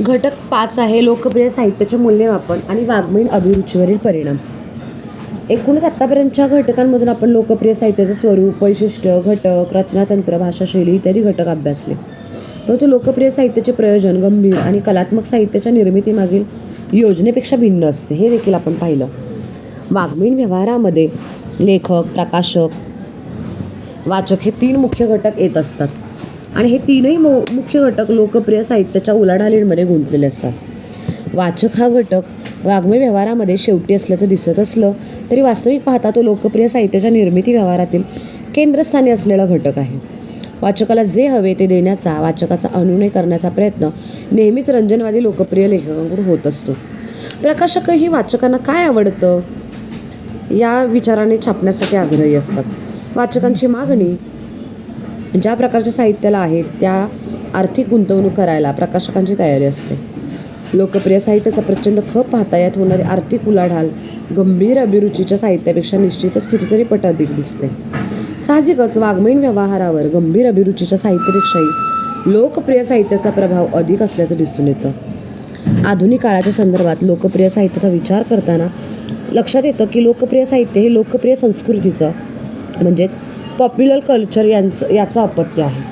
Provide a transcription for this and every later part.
घटक पाच आहे लोकप्रिय साहित्याचे मूल्यमापन आणि वाङ्मयीन अभिरुचीवरील परिणाम. एकूणच आत्तापर्यंतच्या घटकांमधून आपण लोकप्रिय साहित्याचं स्वरूप वैशिष्ट्य घटक रचनातंत्र भाषाशैली इत्यादी घटक अभ्यासले. परंतु लोकप्रिय साहित्याचे प्रयोजन गंभीर आणि कलात्मक साहित्याच्या निर्मितीमागील योजनेपेक्षा भिन्न असते हे देखील आपण पाहिलं. वाङ्मयीन व्यवहारामध्ये लेखक प्रकाशक वाचक हे तीन मुख्य घटक येत असतात. आणि हे तीनही मो मुख्य घटक लोकप्रिय साहित्याच्या उलाढालींमध्ये गुंतलेले असतात. वाचक हा घटक वाङ्मय व्यवहारामध्ये शेवटी असल्याचं दिसत असलं तरी वास्तविक पाहता तो लोकप्रिय साहित्याच्या निर्मिती व्यवहारातील केंद्रस्थानी असलेला घटक आहे. वाचकाला जे हवे ते देण्याचा वाचकाचा अनुनय करण्याचा प्रयत्न नेहमीच रंजनवादी लोकप्रिय लेखकांकडून होत असतो. प्रकाशकही वाचकांना काय आवडतं या विचाराने छापण्यासाठी आग्रही असतात. वाचकांची मागणी ज्या प्रकारच्या साहित्याला आहे त्या आर्थिक गुंतवणूक करायला प्रकाशकांची तयारी असते. लोकप्रिय साहित्याचा प्रचंड खप पाहता यात होणारी आर्थिक उलाढाल गंभीर अभिरुचीच्या साहित्यापेक्षा निश्चितच कितीतरी पट अधिक दिसते. साहजिकच वाङ्मयीन व्यवहारावर गंभीर अभिरुचीच्या साहित्यापेक्षाही लोकप्रिय साहित्याचा प्रभाव अधिक असल्याचं दिसून येतं. आधुनिक काळाच्या संदर्भात लोकप्रिय साहित्याचा विचार करताना लक्षात येतं की लोकप्रिय साहित्य हे लोकप्रिय संस्कृतीचं म्हणजेच पॉप्युलर कल्चर यांचं याचं अपत्य आहे.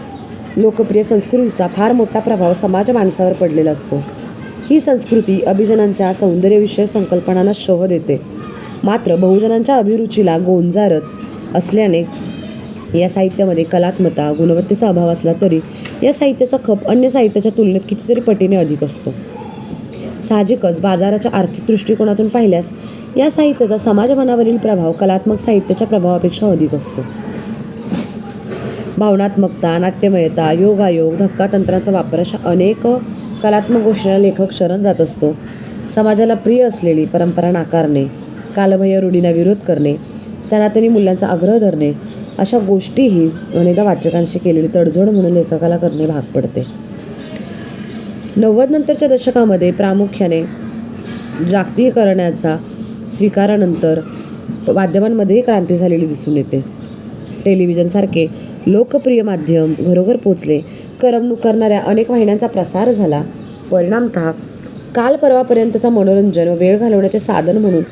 लोकप्रिय संस्कृतीचा फार मोठा प्रभाव समाज माणसावर पडलेला असतो. ही संस्कृती अभिजनांच्या सौंदर्यविषयक संकल्पनांना शोह देते. मात्र बहुजनांच्या अभिरुचीला गोंजारत असल्याने या साहित्यामध्ये कलात्मता गुणवत्तेचा अभाव असला तरी या साहित्याचा खप अन्य साहित्याच्या तुलनेत कितीतरी पटीने अधिक असतो. साहजिकच बाजाराच्या आर्थिक दृष्टिकोनातून पाहिल्यास या साहित्याचा समाजमनावरील प्रभाव कलात्मक साहित्याच्या प्रभावापेक्षा अधिक असतो. भावनात्मकता नाट्यमयता योगायोग धक्का तंत्राचा वापर अशा अनेक कलात्मक गोष्टींना लेखक शरण जात असतो. समाजाला प्रिय असलेली परंपरा नाकारणे कालबाह्य रूढींना विरोध करणे सनातनी मूल्यांचा आग्रह धरणे अशा गोष्टीही अनेकदा वाचकांशी केलेली तडजोड म्हणून लेखकाला करणे भाग पडते. नव्वद नंतरच्या दशकामध्ये प्रामुख्याने जागतिकीकरणाचा स्वीकारानंतर माध्यमांमध्येही क्रांती झालेली दिसून येते. टेलिव्हिजनसारखे लोकप्रिय माध्यम घरोघर पोचले. करमणूक करणाऱ्या अनेक वाहिन्यांचा प्रसार झाला. परिणामतः काल परवापर्यंतचा मनोरंजन व वेळ घालवण्याचे साधन म्हणून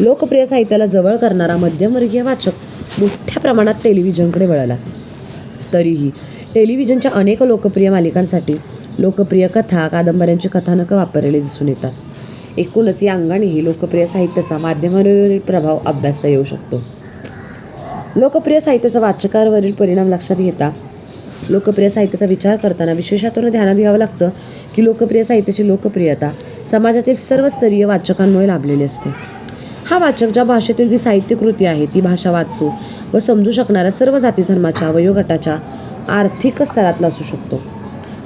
लोकप्रिय साहित्याला जवळ करणारा मध्यमवर्गीय वाचक मोठ्या प्रमाणात टेलिव्हिजनकडे वळाला. तरीही टेलिव्हिजनच्या अनेक लोकप्रिय मालिकांसाठी लोकप्रिय कथा कादंबऱ्यांची कथानकं वापरलेली दिसून येतात. एकूणच या अंगानेही लोकप्रिय साहित्याचा माध्यमांवरील प्रभाव अभ्यासता येऊ शकतो. लोकप्रिय साहित्याचा वाचकांवरील परिणाम लक्षात घेता. लोकप्रिय साहित्याचा विचार करताना विशेषातून ध्यानात घ्यावं लागतं की लोकप्रिय साहित्याची लोकप्रियता समाजातील सर्व स्तरीय वाचकांमुळे लाभलेली असते. हा वाचक ज्या भाषेतील जी साहित्यकृती आहे ती भाषा वाचू व समजू शकणाऱ्या सर्व जाती धर्माच्या वयोगटाच्या आर्थिक स्तरातला असू शकतो.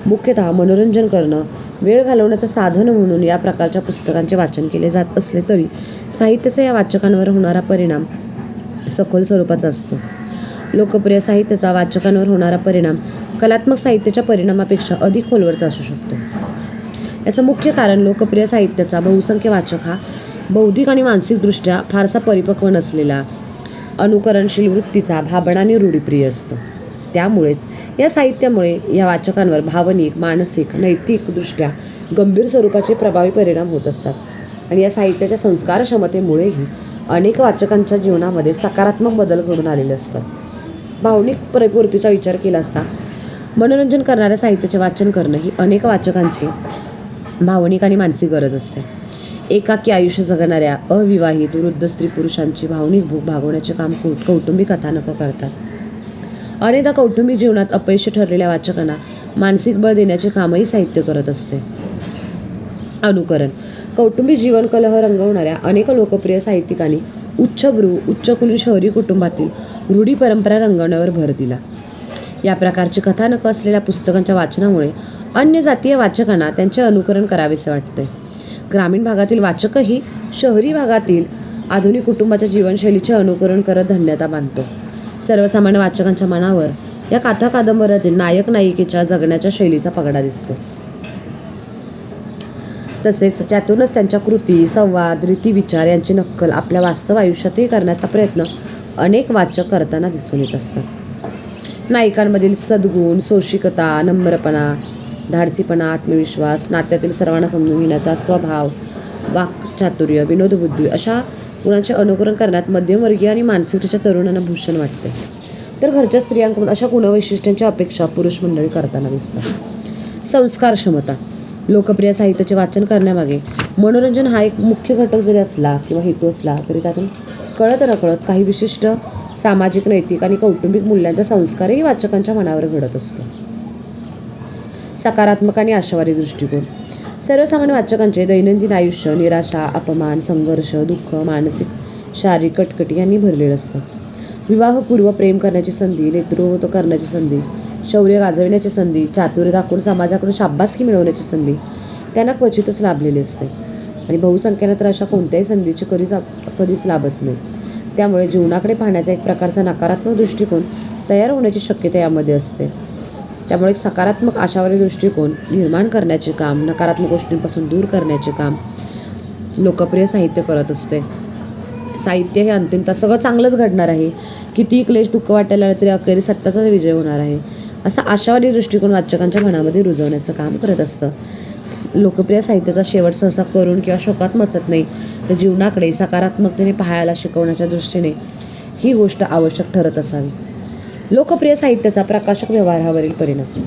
मुख्यतः मनोरंजन करणं वेळ घालवण्याचं साधन म्हणून या प्रकारच्या पुस्तकांचे वाचन केले जात असले तरी साहित्याचा या वाचकांवर होणारा परिणाम सखोल स्वरूपाचा असतो. लोकप्रिय साहित्याचा वाचकांवर होणारा परिणाम कलात्मक साहित्याच्या परिणामापेक्षा अधिक खोलवरचा असू शकतो. याचं मुख्य कारण लोकप्रिय साहित्याचा बहुसंख्य वाचक हा बौद्धिक आणि मानसिकदृष्ट्या फारसा परिपक्व नसलेला अनुकरणशील वृत्तीचा भाबणा आणि रूढीप्रिय असतो. त्यामुळेच या साहित्यामुळे या वाचकांवर भावनिक मानसिक नैतिकदृष्ट्या गंभीर स्वरूपाचे प्रभावी परिणाम होत असतात आणि या साहित्याच्या संस्कार क्षमतेमुळेही अनेक वाचकांच्या जीवनामध्ये सकारात्मक बदल घडून आलेले असतात. भावनिक परिपूर्तीचा विचार केला असता मनोरंजन करणाऱ्या साहित्याचे वाचन करणं ही अनेक वाचकांची भावनिक आणि मानसिक गरज असते. एकाकी आयुष्य जगणाऱ्या अविवाहित वृद्ध स्त्री पुरुषांची भावनिक भूक भागवण्याचे काम कौ कौटुंबिक कथानकं करतात. अनेकदा कौटुंबिक जीवनात अपयशी ठरलेल्या वाचकांना मानसिक बळ देण्याचे कामही साहित्य करत असते. अनुकरण कौटुंबिक जीवन कलह रंगवणाऱ्या अनेक लोकप्रिय साहित्यिकांनी उच्चभ्रू उच्चकुलीन शहरी कुटुंबातील रूढी परंपरा रंगवण्यावर भर दिला. या प्रकारची कथानकं असलेल्या पुस्तकांच्या वाचनामुळे अन्य जातीय वाचकांना त्यांचे अनुकरण करावेसे वाटते. ग्रामीण भागातील वाचकही शहरी भागातील आधुनिक कुटुंबाच्या जीवनशैलीचे अनुकरण करत धन्यता मानतो. सर्वसामान्य वाचकांच्या मनावर या कथा कादंबऱ्यातील नायक नायिकेच्या जगण्याच्या शैलीचा पगडा दिसतो. तसेच त्यातूनच त्यांच्या कृती संवाद रीतिविचार यांची नक्कल आपल्या वास्तव आयुष्यातही करण्याचा प्रयत्न अनेक वाचक करताना दिसून येत असतात. नायिकांमधील सद्गुण सोशिकता नम्रपणा धाडसीपणा आत्मविश्वास नात्यातील सर्वांना समजून घेण्याचा स्वभाव वाक्चातुर्य विनोदबुद्धी अशा गुणांचे अनुकरण करण्यात मध्यमवर्गीय आणि मानसिकतेच्या तरुणांना भूषण वाटते. तर घरच्या स्त्रियांकडून अशा गुणवैशिष्ट्यांची अपेक्षा पुरुष मंडळी करताना दिसतात. संस्कार क्षमता लोकप्रिय साहित्याचे वाचन करण्यामागे मनोरंजन हा एक मुख्य घटक जरी असला किंवा हेतू असला तरी त्यातून कळत नकळत काही विशिष्ट सामाजिक नैतिक आणि कौटुंबिक मूल्यांचा संस्कारही वाचकांच्या मनावर घडत असतो. सकारात्मक आणि आशावादी दृष्टिकोन. सर्वसामान्य वाचकांचे दैनंदिन आयुष्य निराशा अपमान संघर्ष दुःख मानसिक शारीरिक कटकटी यांनी भरलेलं असतं. विवाहपूर्व प्रेम करण्याची संधी नेतृत्व करण्याची संधी शौर्य गाजविण्याची संधी चातुर्य दाखवून समाजाकडून शाब्बासकी मिळवण्याची संधी त्यांना क्वचितच लाभलेली असते. आणि बहुसंख्येनं तर अशा कोणत्याही संधीची कधीच कधीच लाभत नाही. त्यामुळे जीवनाकडे पाहण्याचा एक प्रकारचा नकारात्मक दृष्टिकोन तयार होण्याची शक्यता यामध्ये असते. त्यामुळे एक सकारात्मक आशावादी दृष्टिकोन निर्माण करण्याचे काम नकारात्मक गोष्टींपासून दूर करण्याचे काम लोकप्रिय साहित्य करत असते. साहित्य हे अंतिमतः सगळं चांगलंच घडणार आहे. कितीही क्लेश दुःख वाटायला आलं तरी अखेरी सत्ताचा विजय होणार आहे. असा आशावादी दृष्टिकोन वाचकांच्या मनामध्ये रुजवण्याचं काम करत असतं. लोकप्रिय साहित्याचा शेवट सहसा करून किंवा शोकात मसत नाही तर जीवनाकडे सकारात्मकतेने पाहायला शिकवण्याच्या दृष्टीने ही गोष्ट आवश्यक ठरत असावी. लोकप्रिय साहित्याचा प्रकाशक व्यवहारावरील परिणाम.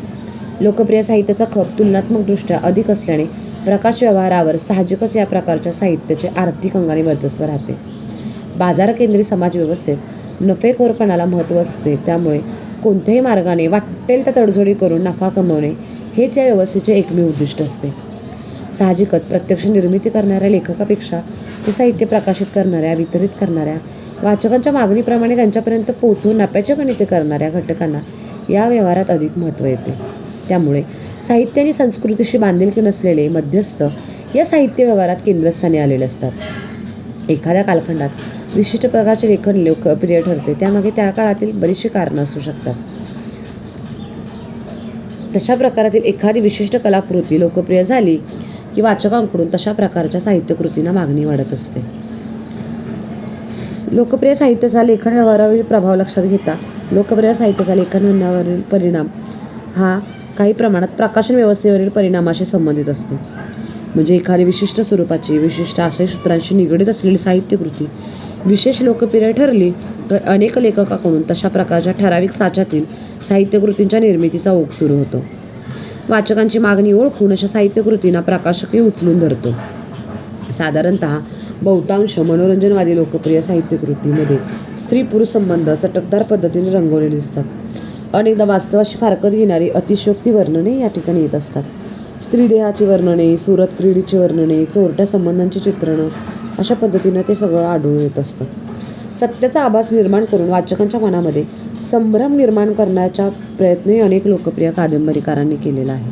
लोकप्रिय साहित्याचा खप तुलनात्मकदृष्ट्या अधिक असल्याने प्रकाश व्यवहारावर साहजिकच या प्रकारच्या साहित्याचे आर्थिक अंगाने वर्चस्व राहते. बाजारकेंद्री समाजव्यवस्थेत नफेखोरपणाला महत्त्व असते त्यामुळे कोणत्याही मार्गाने वाटेल त्या तडजोडी करून नफा कमवणे हेच या व्यवस्थेचे एकमेव उद्दिष्ट असते. साहजिकच प्रत्यक्ष निर्मिती करणाऱ्या लेखकापेक्षा ते साहित्य प्रकाशित करणाऱ्या वितरित करणाऱ्या वाचकांच्या मागणीप्रमाणे त्यांच्यापर्यंत पोहोचवून नफ्याचे गणिते करणाऱ्या घटकांना या व्यवहारात अधिक महत्त्व येते. त्यामुळे साहित्य आणि संस्कृतीशी बांधिलकी नसलेले मध्यस्थ या साहित्य व्यवहारात केंद्रस्थानी आलेले असतात. एखाद्या कालखंडात विशिष्ट प्रकारचे लेखन लोकप्रिय ठरते. त्यामागे त्या काळातील बरीचशी कारणं असू शकतात. तशा प्रकारातील एखादी विशिष्ट कलाकृती लोकप्रिय झाली की वाचकांकडून तशा प्रकारच्या साहित्यकृतींना मागणी वाढत असते. लोकप्रिय साहित्याचा लेखन व्यवहारावरील प्रभाव लक्षात घेता लोकप्रिय साहित्याचा लेखन व्यवहारावरील परिणाम हा काही प्रमाणात प्रकाशन व्यवस्थेवरील परिणामाशी संबंधित असतो. म्हणजे एखादी विशिष्ट स्वरूपाची विशिष्ट आशयसूत्रांशी निगडीत असलेली साहित्यकृती विशेष लोकप्रिय ठरली तर अनेक लेखकाकडून तशा प्रकारच्या ठराविक साच्यातील साहित्यकृतींच्या निर्मितीचा ओघ सुरू होतो. वाचकांची मागणी ओळखून अशा साहित्यकृतींना प्रकाशकही उचलून धरतो. साधारणत बहुतांश मनोरंजनवादी लोकप्रिय साहित्यकृतीमध्ये स्त्री पुरुष संबंध चटकदार पद्धतीने रंगवलेले दिसतात. अनेकदा वास्तवाशी फारकत घेणारी अतिशयोक्ती वर्णने या ठिकाणी येत असतात. स्त्रीदेहाची वर्णने सुरत क्रीडीची वर्णने चोरट्या संबंधांची चित्रणं अशा पद्धतीनं ते सगळं आढळून येत असतं. सत्याचा आभास निर्माण करून वाचकांच्या मनामध्ये संभ्रम निर्माण करण्याचा प्रयत्नही अनेक लोकप्रिय कादंबरीकारांनी केलेला आहे.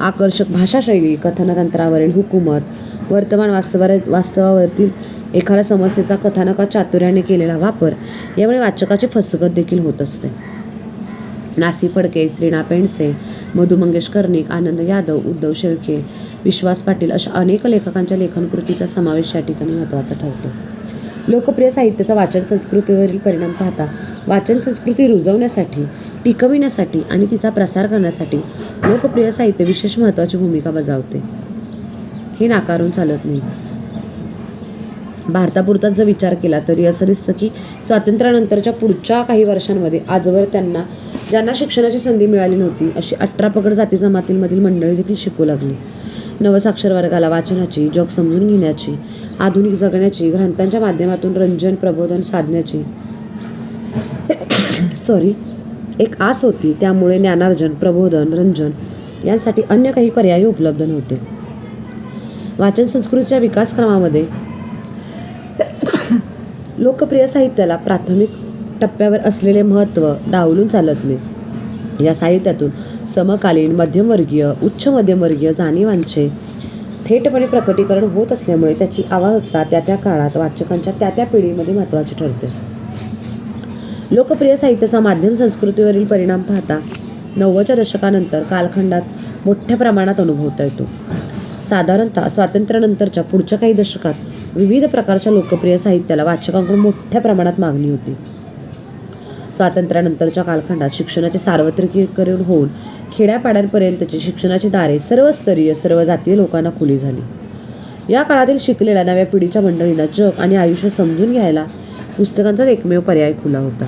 आकर्षक भाषाशैली कथनतंत्रावरील हुकूमत वर्तमान वास्तवा वास्तवावरती एखाद्या समस्येचा कथानकात चातुर्याने केलेला वापर यामुळे वाचकाची फसगत देखील होत असते. नासी फडके श्रीना पेंडसे मधु मंगेश कर्णिक आनंद यादव उद्धव शेळके विश्वास पाटील अशा अनेक लेखकांच्या लेखनकृतीचा समावेश या ठिकाणी महत्त्वाचा ठरतो. लोकप्रिय साहित्याचा वाचन संस्कृतीवरील परिणाम पाहता वाचन संस्कृती रुजवण्यासाठी टिकविण्यासाठी आणि तिचा प्रसार करण्यासाठी लोकप्रिय साहित्य विशेष महत्त्वाची भूमिका बजावते. हे नाकारून चालत नाही. भारतापुरताच जर विचार केला तरी असं दिसतं की स्वातंत्र्यानंतरच्या पुढच्या काही वर्षांमध्ये आजवर त्यांना ज्यांना शिक्षणाची संधी मिळाली नव्हती अशी अठरा पगड जाती जमातींमधील मंडळी देखील शिकू लागली. नवसाक्षर वर्गाला वाचनाची जग समजून घेण्याची आधुनिक जगण्याची ग्रंथांच्या माध्यमातून रंजन प्रबोधन साधण्याची. सॉरी एक आस होती त्यामुळे ज्ञानार्जन प्रबोधन रंजन यांसाठी अन्य काही पर्याय उपलब्ध नव्हते. वाचन संस्कृतीच्या विकासक्रमामध्ये लोकप्रिय साहित्याला प्राथमिक टप्प्यावर असलेले महत्त्व डावलून चालत नाही. या साहित्यातून समकालीन मध्यमवर्गीय उच्च मध्यमवर्गीय जाणीवांचे थेटपणे प्रकटीकरण होत असल्यामुळे त्याची आवाहकता त्या त्या काळात वाचकांच्या त्या त्या पिढीमध्ये महत्त्वाची ठरते. लोकप्रिय साहित्याचा माध्यम संस्कृतीवरील परिणाम पाहता नव्वदच्या दशकानंतर कालखंडात मोठ्या प्रमाणात अनुभवता येतो. साधारणतः स्वातंत्र्यानंतरच्या पुढच्या काही दशकात विविध प्रकारच्या लोकप्रिय साहित्याला वाचकांकडून मोठ्या प्रमाणात मागणी होती. स्वातंत्र्यानंतरच्या कालखंडात शिक्षणाचे सार्वत्रिकीकरण होऊन खेड्यापाड्यांपर्यंतची शिक्षणाची दारे सर्वस्तरीय सर्व जातीय लोकांना खुली झाली. या काळातील शिकलेल्या नव्या पिढीच्या मंडळींना जग आणि आयुष्य समजून घ्यायला पुस्तकांचा एकमेव पर्याय खुला होता.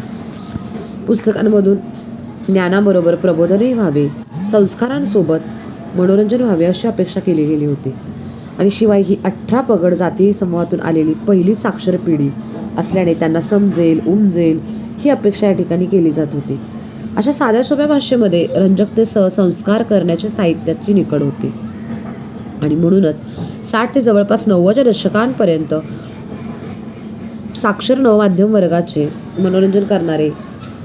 पुस्तकांमधून ज्ञानाबरोबर प्रबोधनही व्हावे संस्कारांसोबत मनोरंजन व्हावे अशी अपेक्षा केली गेली होती. आणि शिवाय ही अठरा पगड जाती समूहातून आलेली पहिली साक्षर पिढी असल्याने त्यांना समजेल उमजेल ही अपेक्षा या ठिकाणी केली जात होती. अशा साध्या सोप्या भाषेमध्ये रंजकतेसह संस्कार करण्याच्या साहित्याची निकड होती. आणि म्हणूनच साठ ते जवळपास नव्वदच्या दशकांपर्यंत साक्षर नवमाध्यम वर्गाचे मनोरंजन करणारे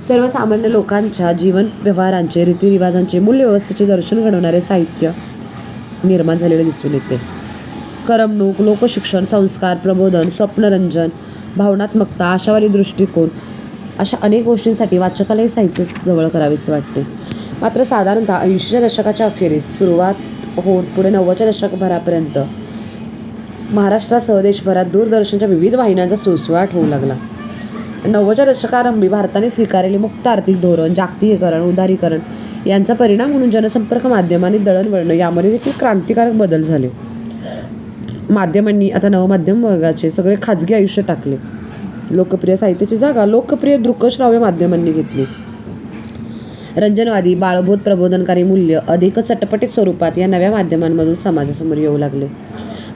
सर्वसामान्य लोकांच्या जीवन व्यवहारांचे रीतिरिवाजांचे मूल्यव्यवस्थेचे दर्शन घडवणारे साहित्य निर्माण झालेले दिसून येते. करमणूक लोकशिक्षण संस्कार प्रबोधन स्वप्नरंजन भावनात्मकता आशावादी दृष्टिकोन अशा अनेक गोष्टींसाठी वाचकालाही साहित्य जवळ करावेसे वाटते. मात्र साधारणतः ऐंशीच्या दशकाच्या अखेरीस सुरुवात होऊन पुढे नव्वदच्या दशकभरापर्यंत महाराष्ट्रासह देशभरात दूरदर्शनच्या विविध वाहिन्यांचा सुळसुळाट होऊ लागला. नव्वदच्या दशकारंभी भारताने स्वीकारलेले मुक्त आर्थिक धोरण जागतिकीकरण उदारीकरण यांचा परिणाम म्हणून जनसंपर्क माध्यमांनी दळणवळण यामध्ये देखील क्रांतिकारक बदल झाले. माध्यमांनी आता नवमाध्यम वर्गाचे सगळे खाजगी आयुष्य टाकले. लोकप्रिय साहित्याची जागा लोकप्रिय दृकश्राव्य माध्यमांनी घेतली. रंजनवादी बाळबोध प्रबोधनकारी मूल्य अधिक चटपटीत स्वरूपात या नव्या माध्यमांमधून समाजासमोर येऊ लागले.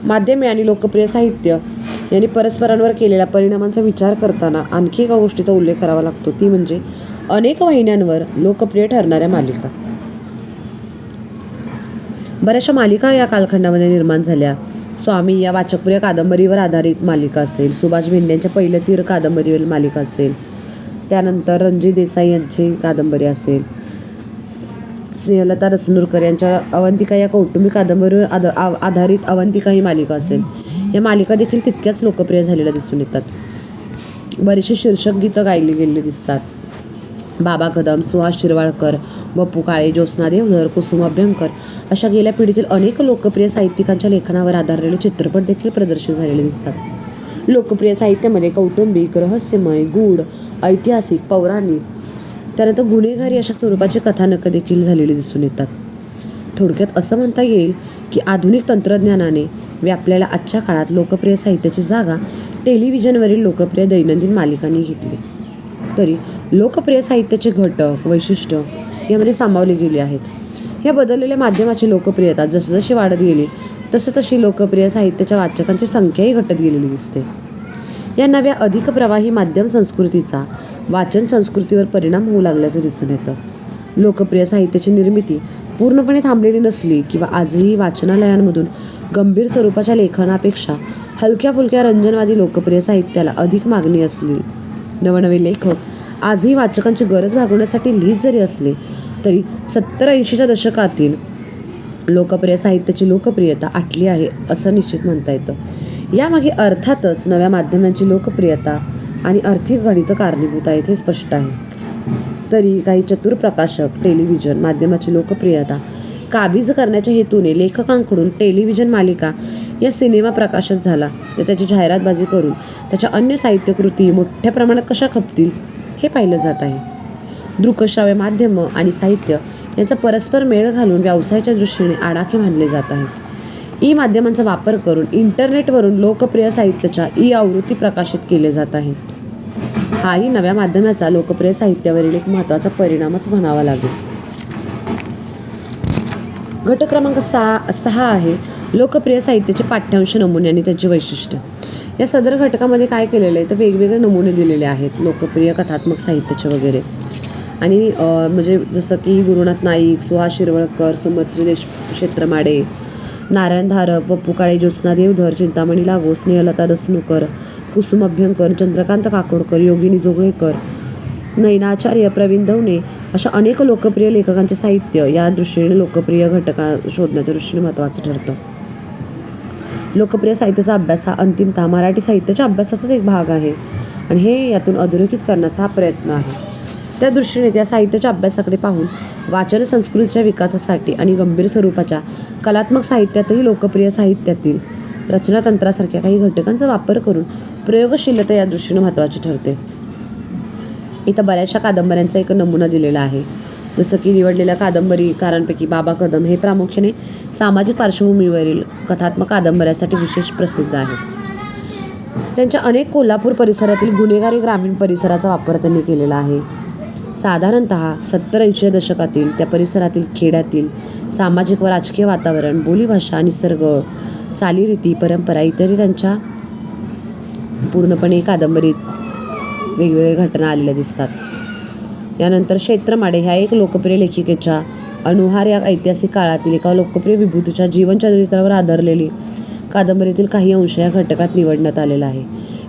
माध्यमे आणि लोकप्रिय साहित्य यांनी परस्परांवर केलेल्या परिणामांचा विचार करताना आणखी एका गोष्टीचा उल्लेख करावा लागतो ती म्हणजे अनेक वाहिन्यांवर लोकप्रिय ठरणाऱ्या मालिका. बऱ्याचशा मालिका या कालखंडामध्ये निर्माण झाल्या. स्वामी या वाचकप्रिय कादंबरीवर आधारित मालिका असेल. सुभाष भेंड्यांच्या पहिलं तीर कादंबरीवर मालिका असेल. त्यानंतर रणजित देसाई यांची कादंबरी असेल. स्नेहलता रसनूरकर यांच्या अवंतिका या कौटुंबिक कादंबरीवर आध आधारित अवंतिका ही मालिका असेल. या मालिका देखील तितक्याच लोकप्रिय झालेल्या दिसून येतात. बरीचशी शीर्षक गीतं गायली गेलेली दिसतात. बाबा कदम सुहास शिरवाळकर बप्पू काळे ज्योत्स्ना देवधर कुसुम अभ्यंकर अशा गेल्या पिढीतील अनेक लोकप्रिय साहित्यिकांच्या लेखनावर आधारलेले चित्रपट देखील प्रदर्शित झालेले दिसतात. लोकप्रिय साहित्यामध्ये कौटुंबिक रहस्यमय गूढ ऐतिहासिक पौराणिक त्यानंतर गुन्हेगारी अशा स्वरूपाची कथानकं देखील झालेली दिसून येतात. थोडक्यात असं म्हणता येईल की आधुनिक तंत्रज्ञानाने व्यापलेल्या आजच्या काळात लोकप्रिय साहित्याची जागा टेलिव्हिजनवरील लोकप्रिय दैनंदिन मालिकांनी घेतली. तरी लोकप्रिय साहित्याचे घटक वैशिष्ट्य यामध्ये सामावली गेले आहेत. या बदललेल्या माध्यमाची लोकप्रियता जसजशी वाढत गेली तसं तशी लोकप्रिय साहित्याच्या वाचकांची संख्याही घटत गेलेली दिसते. या नव्या अधिक प्रवाही माध्यम संस्कृतीचा वाचन संस्कृतीवर परिणाम होऊ लागल्याचं दिसून येतं. लोकप्रिय साहित्याची निर्मिती पूर्णपणे थांबलेली नसली किंवा आजही वाचनालयांमधून गंभीर स्वरूपाच्या लेखनापेक्षा हलक्या फुलक्या रंजनवादी लोकप्रिय साहित्याला अधिक मागणी असली नवनवे लेखक. आजही वाचकांची गरज भागवण्यासाठी लिहित जरी असले तरी सत्तर ऐंशीच्या दशकातील लोकप्रिय साहित्याची लोकप्रियता आटली आहे असं निश्चित म्हणता येतं. यामागे अर्थातच नव्या माध्यमांची लोकप्रियता आणि आर्थिक गणितं कारणीभूत आहेत हे स्पष्ट आहे. तरी काही चतुर प्रकाशक टेलिव्हिजन माध्यमाची लोकप्रियता काबीज करण्याच्या हेतूने लेखकांकडून टेलिव्हिजन मालिका या सिनेमा प्रकाशित झाला. तर त्याची जाहिरातबाजी करून त्याच्या अन्य साहित्यकृती मोठ्या प्रमाणात कशा खपतील हे पाहिलं जात आहे. दृकश्राव्य माध्यमं आणि साहित्य यांचा परस्पर मेळ घालून व्यवसायाच्या दृष्टीने आडाखे मानले जात आहेत. ई माध्यमांचा वापर करून इंटरनेटवरून लोकप्रिय साहित्याच्या ई आवृत्ती प्रकाशित केले जात आहे. हाही नव्या माध्यमाचा लोकप्रिय साहित्यावरील एक महत्त्वाचा परिणामच म्हणावा लागेल. घटक क्रमांक सहा सहा आहे. लोकप्रिय साहित्याचे पाठ्यांश नमुने आणि त्यांची वैशिष्ट्य. या सदर घटकामध्ये काय केलेलं आहे? तर वेगवेगळे नमुने दिलेले आहेत. लोकप्रिय कथात्मक साहित्याचे वगैरे. आणि म्हणजे जसं की गुरुनाथ नाईक सुहास शिरवळकर सुमत्री देश क्षेत्रमाडे नारायण धारप पप्पू काळे ज्योत्स्ना देवधर चिंतामणी लागो स्नेहलता दसनुकर कुसुम अभ्यंकर चंद्रकांत काकोडकर योगिनी जोगळेकर नैनाचार्य प्रवीण दवणे अशा अनेक लोकप्रिय लेखकांचे साहित्य या दृष्टीने लोकप्रिय घटका शोधण्याच्या दृष्टीने महत्त्वाचं ठरतं. लोकप्रिय साहित्याचा अभ्यास हा अंतिमतः मराठी साहित्याच्या अभ्यासाचाच एक भाग आहे. आणि हे यातून अधोरेखित करण्याचा हा प्रयत्न आहे. त्या दृष्टीने त्या साहित्याच्या अभ्यासाकडे पाहून वाचन संस्कृतीच्या विकासासाठी आणि गंभीर स्वरूपाच्या कलात्मक साहित्यातही लोकप्रिय साहित्यातील रचनातंत्रासारख्या काही घटकांचा वापर करून प्रयोगशीलता या दृष्टीने महत्त्वाची ठरते. इथं बऱ्याचशा कादंबऱ्यांचा एक नमुना दिलेला आहे. जसं की निवडलेल्या कादंबरीकारांपैकी बाबा कदम हे प्रामुख्याने सामाजिक पार्श्वभूमीवरील कथात्मक कादंबऱ्यासाठी विशेष प्रसिद्ध आहेत. त्यांच्या अनेक कोल्हापूर परिसरातील गुन्हेगारी ग्रामीण परिसराचा वापर त्यांनी केलेला आहे. साधारणत सत्तर ऐंशी दशकातील त्या परिसरातील खेड्यातील सामाजिक व राजकीय वातावरण बोलीभाषा निसर्ग चालीरीती परंपरा इतरही त्यांच्या पूर्णपणे कादंबरीत वेगवेगळ्या घटना आलेल्या दिसतात. यानंतर क्षेत्रमाडे ह्या एक लोकप्रिय लेखिकेच्या अनुहार या ऐतिहासिक काळातील एका लोकप्रिय विभूतीच्या जीवनचरित्रावर आधारलेली कादंबरीतील काही अंश या घटकात निवडण्यात आलेला आहे.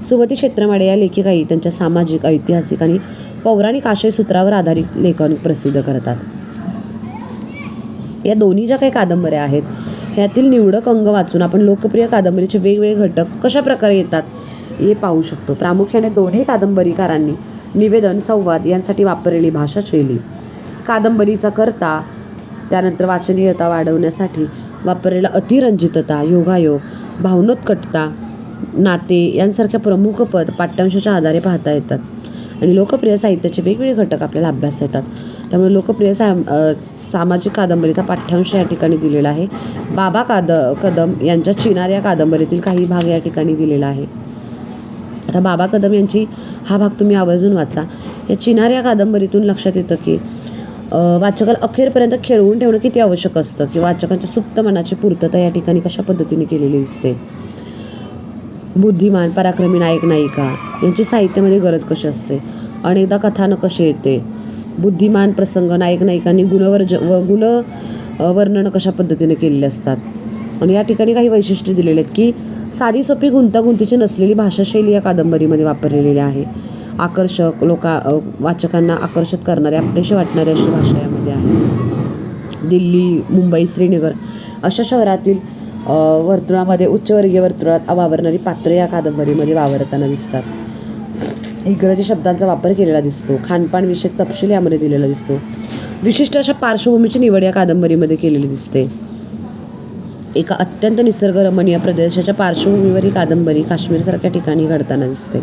सुमती क्षेत्रमाडे या लेखिकाही त्यांच्या सामाजिक ऐतिहासिक आणि पौराणिक आशयसूत्रावर आधारित लेखन प्रसिद्ध करतात. या दोन्ही ज्या काही कादंबऱ्या आहेत ह्यातील निवडक अंग वाचून आपण लोकप्रिय कादंबरीचे वेगवेगळे घटक कशा प्रकारे येतात हे पाहू शकतो. प्रामुख्याने दोन्ही कादंबरीकारांनी निवेदन संवाद यांसाठी वापरलेली भाषाशैली कादंबरीचा करता त्यानंतर वाचनीयता वाढवण्यासाठी वापरलेला अतिरंजितता योगायोग भावनोत्कटता नाते यांसारख्या प्रमुख पद पाठ्यांशाच्या आधारे पाहता येतात. आणि लोकप्रिय साहित्याचे वेगवेगळे घटक आपल्याला अभ्यास येतात. त्यामुळे लोकप्रिय सा सामाजिक कादंबरीचा पाठ्यांश या ठिकाणी दिलेला आहे. बाबा काद कदम यांच्या चिनार या कादंबरीतील काही भाग या ठिकाणी दिलेला आहे. आता बाबा कदम यांची हा भाग तुम्ही आवर्जून वाचा. या चिनार या कादंबरीतून लक्षात येतं की वाचकाला अखेरपर्यंत खेळवून ठेवणं किती आवश्यक असतं की वाचकांच्या सुप्त मनाची पूर्तता या ठिकाणी कशा पद्धतीने केलेली दिसते? बुद्धिमान पराक्रमी नायक नायिका यांची साहित्यामध्ये गरज कशी असते? अनेकदा कथानं कशी येते? बुद्धिमान प्रसंग नायक नायिकांनी गुणवर्ज व गुण वर्णनं कशा पद्धतीने केलेले असतात? आणि या ठिकाणी काही वैशिष्ट्य दिलेले आहेत की साधी सोपी गुंतागुंतीची नसलेली भाषाशैली या कादंबरीमध्ये वापरलेली आहे. आकर्षक लोका वाचकांना आकर्षित करणाऱ्या आपल्याशी वाटणाऱ्या अशी भाषा यामध्ये आहे. दिल्ली मुंबई श्रीनगर अशा शहरातील वर्तुळामध्ये उच्चवर्गीय वर्तुळात वावरणारी पात्रे या कादंबरीमध्ये वावरताना दिसतात. इंग्रजी शब्दांचा वापर केलेला दिसतो. खानपानविषयक तपशील यामध्ये दिलेला दिसतो. विशिष्ट अशा पार्श्वभूमीची निवड या कादंबरीमध्ये केलेली दिसते. एका अत्यंत निसर्गरमणीय प्रदेशाच्या पार्श्वभूमीवर ही कादंबरी काश्मीरसारख्या ठिकाणी घडताना दिसते.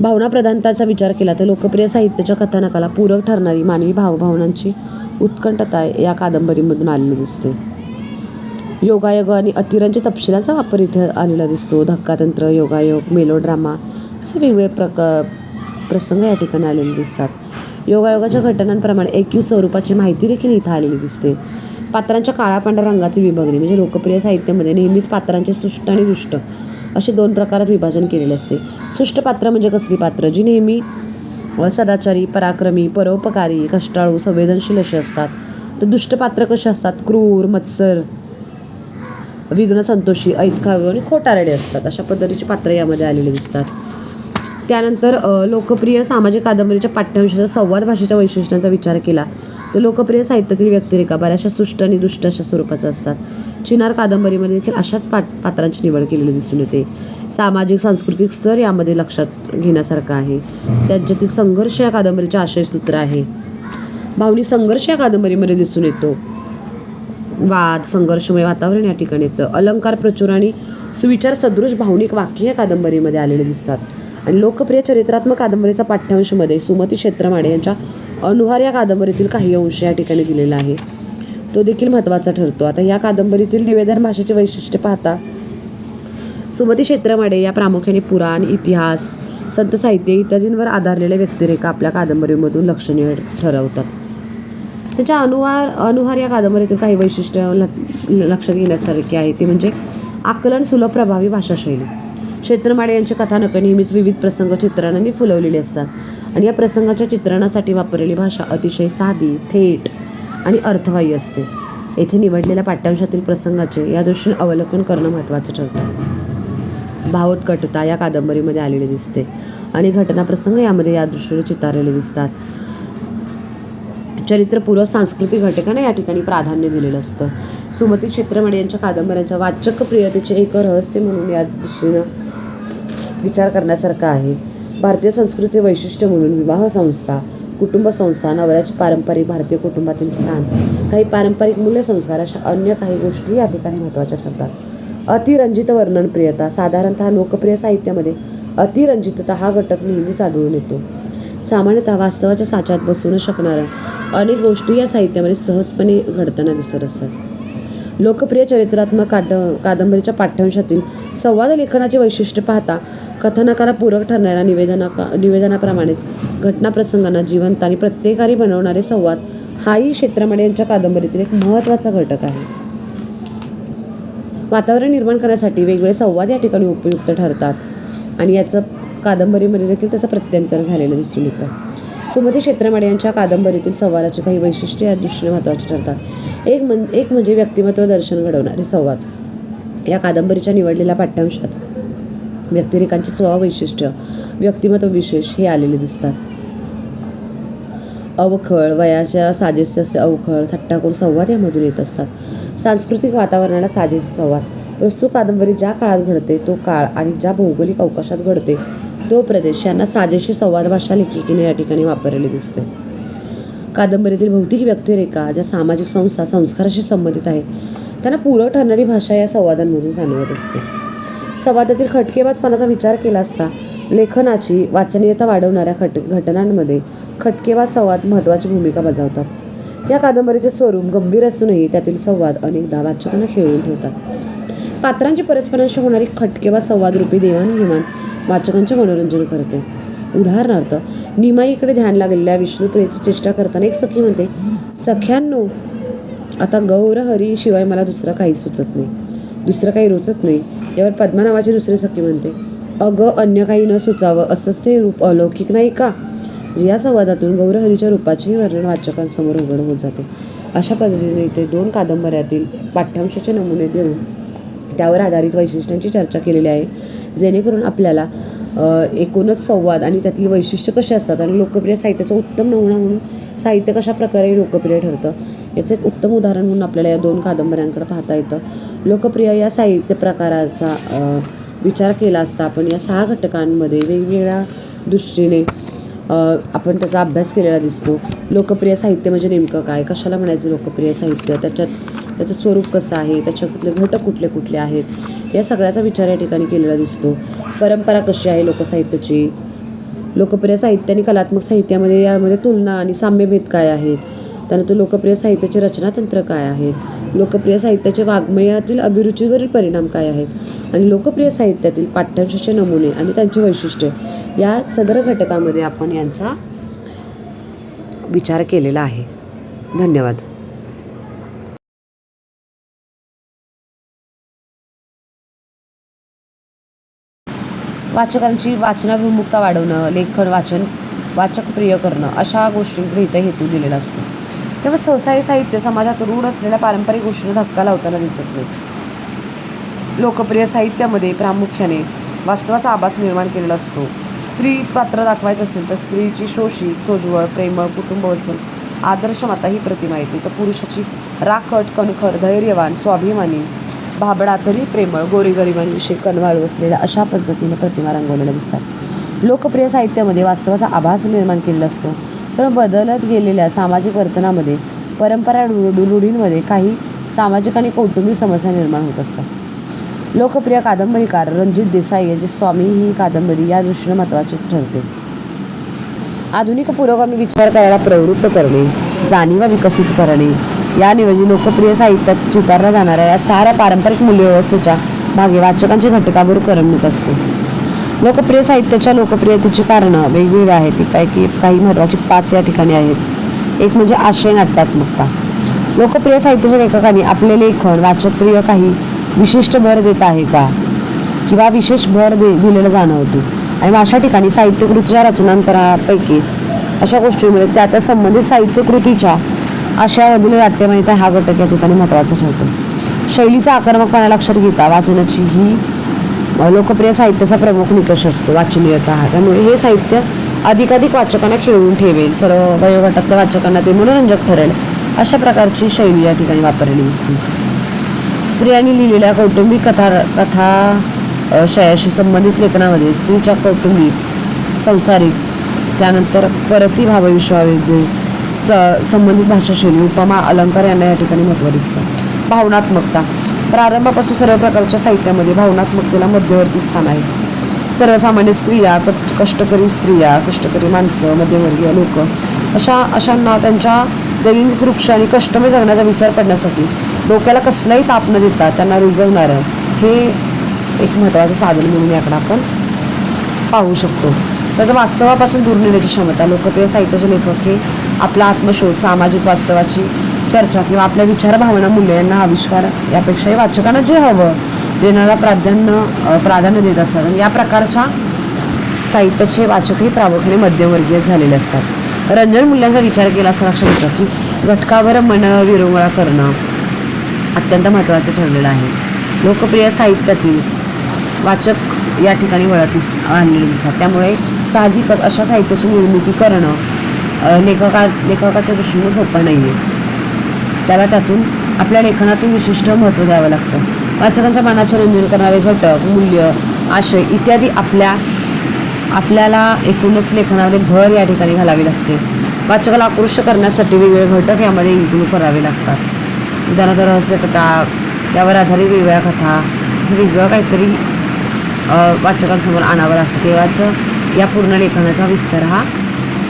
भावना प्रधानताचा विचार केला तर लोकप्रिय साहित्याच्या कथानकाला पूरक ठरणारी मानवी भावभावनांची उत्कंठता या कादंबरीमधून आलेली दिसते. योगायोग आणि अतिरंजित तपशिलांचा वापर इथे आलेला दिसतो. धक्कातंत्र योगायोग मेलोड्रामा असे वेगवेगळे प्रक प्रसंग या ठिकाणी आलेले दिसतात. योगायोगाच्या घटनांप्रमाणे एकवीस स्वरूपाची माहिती देखील इथं आलेली दिसते. पात्रांच्या काळ्या पांढऱ्या रंगातील विभागणी म्हणजे लोकप्रिय साहित्यामध्ये नेहमीच पात्रांचे सुष्ट आणि दुष्ट असे दोन प्रकारात विभाजन केलेले असते. सुष्ट पात्र म्हणजे कसली पात्र? जी नेहमी सदाचारी पराक्रमी परोपकारी कष्टाळू संवेदनशील अशी असतात. तर दुष्ट पात्र कसे असतात? क्रूर मत्सर विघ्न संतोषी ऐतखावे आणि खोटारडे असतात. अशा पद्धतीची पात्र यामध्ये आलेली दिसतात. त्यानंतर लोकप्रिय सामाजिक कादंबरीच्या पाठ्यांशाचा संवाद भाषेच्या वैशिष्ट्यांचा विचार केला. तर लोकप्रिय साहित्यातील व्यक्तिरेखा बऱ्याचशा सुष्ट आणि दुष्ट अशा स्वरूपाच्या असतात. चिनार कादंबरीमध्ये देखील अशाच पाठ पात्रांची निवड केलेली दिसून येते. सामाजिक सांस्कृतिक स्तर यामध्ये लक्षात घेण्यासारखं आहे. त्यांच्यातील संघर्ष या कादंबरीचे आशयसूत्र आहे. भावनी संघर्ष या कादंबरीमध्ये दिसून येतो. वाद संघर्षमय वातावरण या ठिकाणी येतं. अलंकार प्रचुर आणि सुविचार सदृश भावनिक वाक्य या कादंबरीमध्ये आलेले दिसतात. आणि लोकप्रिय चरित्रात्मक कादंबरीचा पाठ्यांशमध्ये सुमती क्षेत्रमाडे यांच्या अनुहार या कादंबरीतील काही अंश या ठिकाणी दिलेला आहे. तो देखील महत्त्वाचा ठरतो. आता या कादंबरीतील निवेदन भाषेचे वैशिष्ट्य पाहता सुमती क्षेत्रमाडे या प्रामुख्याने पुराण इतिहास संत साहित्य इत्यादींवर आधारलेल्या व्यक्तिरेखा आपल्या कादंबरीमधून लक्षणीय ठरवतात. त्याच्या अनुहार अनुहार या कादंबरीतील काही वैशिष्ट्य ल- लक्षात घेण्यासारखी आहे. ते म्हणजे आकलन सुलभ प्रभावी भाषाशैली. क्षेत्रमाडे यांची कथानक नेहमीच विविध प्रसंग चित्रणांनी फुलवलेली असतात. आणि या प्रसंगाच्या चित्रणासाठी वापरलेली भाषा अतिशय साधी थेट आणि अर्थवाही असते. येथे निवडलेल्या पाठ्यांशातील प्रसंगाचे या दृष्टीने अवलोकन करणं महत्त्वाचं ठरतं. भावोत्कटता या कादंबरीमध्ये आलेली दिसते आणि घटना प्रसंग यामध्ये या दृष्टीने चितारलेले दिसतात. चरित्रपूर्व सांस्कृतिक घटकांना या ठिकाणी प्राधान्य दिलेलं असतं. सुमती क्षेत्रमणे यांच्या कादंबऱ्यांच्या वाचक प्रियतेचे एक रहस्य म्हणून या दृष्टीनं विचार करण्यासारखा आहे. भारतीय संस्कृती वैशिष्ट्य म्हणून विवाह संस्था कुटुंब संस्था नवऱ्याचे पारंपरिक भारतीय कुटुंबातील स्थान काही पारंपरिक मूल्यसंस्कार अशा अन्य काही गोष्टी या ठिकाणी महत्त्वाच्या ठरतात. अतिरंजित वर्णनप्रियता साधारणतः लोकप्रिय साहित्यामध्ये अतिरंजितता हा घटक नेहमीच आढळून येतो. सामान्यतः वास्तवाच्या साच्यात बसू न शकणाऱ्या अनेक गोष्टी या साहित्यामध्ये सहजपणे घडताना दिसत असतात. लोकप्रिय चरित्रात्मक काद कादंबरीच्या पाठ्यांशातील संवाद लेखनाचे वैशिष्ट्य पाहता कथानकाला पूरक ठरणाऱ्या निवेदना निवेदनाप्रमाणेच घटनाप्रसंगांना जिवंत आणि प्रत्येकारी बनवणारे संवाद हाही क्षेत्रमाडे यांच्या कादंबरीतील एक महत्त्वाचा घटक आहे. वातावरण निर्माण करण्यासाठी वेगवेगळे संवाद या ठिकाणी उपयुक्त ठरतात आणि याचं कादंबरीमध्ये देखील त्याचं प्रत्यंतर झालेलं दिसून येतं. सुमती क्षेत्रमाडे यांच्या कादंबरीतील संवादाची काही वैशिष्ट्ये या दृष्टीने महत्त्वाची ठरतात. एक म्हण एक म्हणजे व्यक्तिमत्व दर्शन घडवणारे संवाद. या कादंबरीच्या निवडलेल्या पाठ्यांशात व्यक्तिरेखांची स्वभाव वैशिष्ट्य व्यक्तिमत्व विशेष हे आलेले दिसतात. अवखळ वयाच्या साजेसे असे अवखळ थट्टाकूर संवाद यामधून येत असतात. सांस्कृतिक वातावरणाला साजेसे संवाद. प्रस्तुत कादंबरी ज्या काळात घडते तो काळ आणि ज्या भौगोलिक अवकाशात घडते तो प्रदेश यांना साजेशी संवाद भाषा लेखिकेने या ठिकाणी वापरलेली दिसते. कादंबरीतील भौतिक व्यक्तिरेखा ज्या सामाजिक संस्था संस्काराशी संबंधित आहेत त्यांना पूरक ठरणारी भाषा या संवादांमधून जाणवत असते. संवादातील खटकेबाजपणाचा विचार केला असता लेखनाची वाचनीयता वाढवणाऱ्या खट घटनांमध्ये खटकेबाज संवाद महत्त्वाची भूमिका बजावतात. या कादंबरीचे स्वरूप गंभीर असूनही त्यातील संवाद अनेकदा वाचकांना खेळून ठेवतात. पात्रांची परस्परांशी होणारी खटकेबाज संवादरूपी देवाणघेवाण वाचकांचे मनोरंजन करते. उदाहरणार्थ निमाईकडे ध्यान लागलेल्या विष्णुप्रियेची चेष्टा करताना एक सखी म्हणते सख्यांनो आता गौर हरी शिवाय मला दुसरं काही सुचत नाही. दुसरं काही रुचत नाही. यावर पद्मा नावाची दुसरी सखी म्हणते अगं अन्य काही न सुचावं असंच ते रूप अलौकिक नाही का? या संवादातून गौरहरीच्या रूपाचेही वर्णन वाचकांसमोर उघड होत जाते. अशा पद्धतीने इथे दोन कादंबऱ्यातील पाठ्यांशाचे नमुने देऊन त्यावर आधारित वैशिष्ट्यांची चर्चा केलेली आहे. जेणेकरून आपल्याला एकूणच संवाद आणि त्यातील वैशिष्ट्य कसे असतात आणि लोकप्रिय साहित्याचा उत्तम नमुना म्हणून साहित्य कशा प्रकारे लोकप्रिय ठरतं याचं एक उत्तम उदाहरण म्हणून आपल्याला या दोन कादंबऱ्यांकडे पाहता येतं. लोकप्रिय या साहित्य प्रकाराचा विचार केला असता आपण या सहा घटकांमध्ये वेगवेगळ्या दृष्टीने आपण त्याचा अभ्यास केलेला दिसतो. लोकप्रिय साहित्य म्हणजे नेमकं काय? कशाला म्हणायचं लोकप्रिय साहित्य? त्याच्यात त्याचं स्वरूप कसं आहे? त्याच्यातले घटक कुठले कुठले आहेत? या सगळ्याचा विचार या ठिकाणी केलेला दिसतो. परंपरा कशी आहे लोकसाहित्याची? लोकप्रिय साहित्य आणि कलात्मक साहित्यामध्ये यामध्ये तुलना आणि साम्यभेद काय आहेत? त्यानंतर लोकप्रिय साहित्याचे रचनातंत्र काय आहेत लोकप्रिय साहित्याचे वाङ्मयातील अभिरुचीवरील परिणाम काय आहेत? आणि लोकप्रिय साहित्यातील पाठ्यांशाचे नमुने आणि त्यांची वैशिष्ट्ये या सदर घटकामध्ये आपण यांचा विचार केलेला आहे. धन्यवाद. वाचकांची वाचनाभिमुखता वाढवणं लेखन वाचन वाचक प्रिय करणं अशा गोष्टींकडे इथं हेतू दिलेला असतो. तेव्हा सहसा साहित्य समाजात रूढ असलेल्या पारंपरिक गोष्टींना धक्का लावताना दिसत नाही. लोकप्रिय साहित्यामध्ये प्रामुख्याने वास्तवाचा आभास निर्माण केलेला असतो. स्त्री पात्र दाखवायचं असेल तर स्त्रीची शोषित सोजवळ प्रेमळ कुटुंब असेल आदर्श माता ही प्रतिमा येते तर पुरुषाची राखट कणखर धैर्यवान स्वाभिमानी भाबडा तरी प्रेमळ गोरीगरिबांविषयी कणवाळू असलेल्या अशा पद्धतीने प्रतिमा रंगवलेल्या दिसतात. लोकप्रिय साहित्यामध्ये वास्तवाचा आभास निर्माण केलेला असतो. तर बदलत गेलेल्या सामाजिक वर्तनामध्ये परंपरा रूढींमध्ये काही सामाजिक आणि कौटुंबिक समस्या निर्माण होत असतात. लोकप्रिय कादंबरीकार रणजित देसाई यांची स्वामी ही कादंबरी या दृष्टीने महत्त्वाची ठरते. आधुनिक पुरोगामी विचार करायला प्रवृत्त करणे जाणीवा विकसित करणे याऐवजी लोकप्रिय साहित्यात चितारल्या जाणाऱ्या या साऱ्या पारंपरिक मूल्यव्यवस्थेच्या मागे वाचकांची घटकाभर करमणूक असते. लोकप्रिय साहित्याच्या लोकप्रियतेची कारणं वेगवेगळी आहेत. त्यापैकी काही महत्त्वाची पाच या ठिकाणी आहेत. एक म्हणजे आशय नाट्यात्मकता. लोकप्रिय साहित्याच्या लेखकांनी आपले लेखन वाचकप्रिय काही विशिष्ट भर देत आहे का? किंवा विशेष भर दे दिलेलं जाणवतो? आणि अशा ठिकाणी साहित्यकृतीच्या रचनांतरापैकी अशा गोष्टीमुळे त्या त्या संबंधित साहित्यकृतीच्या आशयामधील नाट्यमयता हा घटक या ठिकाणी महत्त्वाचा ठरतो. शैलीचा आक्रमकपणा लक्षात घेता वाचनाची ही लोकप्रिय साहित्याचा प्रमुख निकष असतो वाचनीयता हा. त्यामुळे हे साहित्य अधिकाधिक वाचकांना खिळवून ठेवेल सर्व वयोगटातल्या वाचकांना ते मनोरंजक ठरेल अशा प्रकारची शैली या ठिकाणी वापरलेली दिसते. स्त्रियांनी लिहिलेल्या कौटुंबिक कथा कथा शयाशी संबंधित लेखनामध्ये स्त्रीच्या कौटुंबिक संसारिक त्यानंतर परती भावविश्वाविद्य स संबंधित भाषाशैली उपमा अलंकार यांना या ठिकाणी महत्त्व दिसतं. भावनात्मकता. प्रारंभापासून सर्व प्रकारच्या साहित्यामध्ये भावनात्मकतेला मध्यवर्ती स्थान आहे. सर्वसामान्य स्त्रिया कष्ट कष्टकरी स्त्रिया कष्टकरी माणसं मध्यमवर्गीय लोक अशा अशांना त्यांच्या दैनिक वृक्ष आणि कष्टमय जगण्याचा विसर पडण्यासाठी डोक्याला कसलाही ताप न देता त्यांना रुजवणारं हे एक महत्त्वाचं साधन म्हणून याकडे आपण पाहू शकतो. तर वास्तवापासून दूर नेण्याची क्षमता लोकप्रिय साहित्याचे लेखक हे आपला आत्मशोध सामाजिक वास्तवाची चर्चा किंवा आपल्या विचार भावना मूल्य यांना आविष्कार यापेक्षाही वाचकांना जे हवं देण्याला प्राधान्य प्राधान्य देत असतात. आणि या प्रकारच्या साहित्याचे वाचकही प्रामुख्याने मध्यमवर्गीय झालेले असतात. रंजन मूल्यांचा विचार केला असं लक्षात येतं की घटकावर मन विरंगुळा करणं अत्यंत महत्त्वाचं ठरलेलं आहे. लोकप्रिय साहित्यातील वाचक या ठिकाणी वळत दिस आणलेले दिसतात. त्यामुळे साहजिकच अशा साहित्याची निर्मिती करणं लेखका लेखकाच्या दृष्टीने सोपं नाही आहे त्याला त्यातून आपल्या लेखनातून विशिष्ट महत्त्व द्यावं लागतं. वाचकांच्या मनाचे रंजन करणारे घटक मूल्य आशय इत्यादी आपल्या आपल्याला एकूणच लेखनामध्ये भर या ठिकाणी घालावी लागते. वाचकाला आकृष्ट करण्यासाठी वेगवेगळे घटक यामध्ये इन्क्लूड करावे लागतात. उदाहरणार्थ रहस्यकथा त्यावर आधारित वेगवेगळ्या कथा असं वेगळं काहीतरी वाचकांसमोर आणावं लागतं. तेव्हाच या पूर्ण लेखनाचा विस्तार हा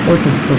होत असतो.